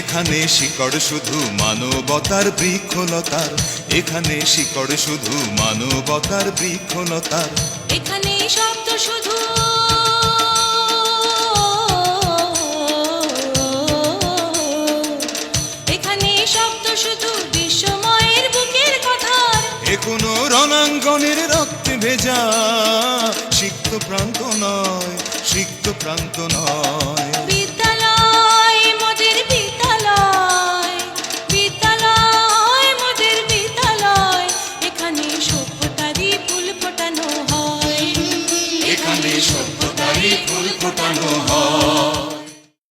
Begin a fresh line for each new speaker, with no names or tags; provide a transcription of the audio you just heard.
এখানে শিকড় শুধু মানবতার বৃক্ষলতার এখানে শিকড় শুধু মানবতার বৃক্ষলতার।
এখানে শব্দ শুধু এখানে শব্দ শুধু বিশ্বময়ের বুকের কথার
এ কোনো রণাঙ্গনের রক্তে ভেজা সিক্ত প্রান্ত নয় সিক্ত প্রান্ত নয়। পালো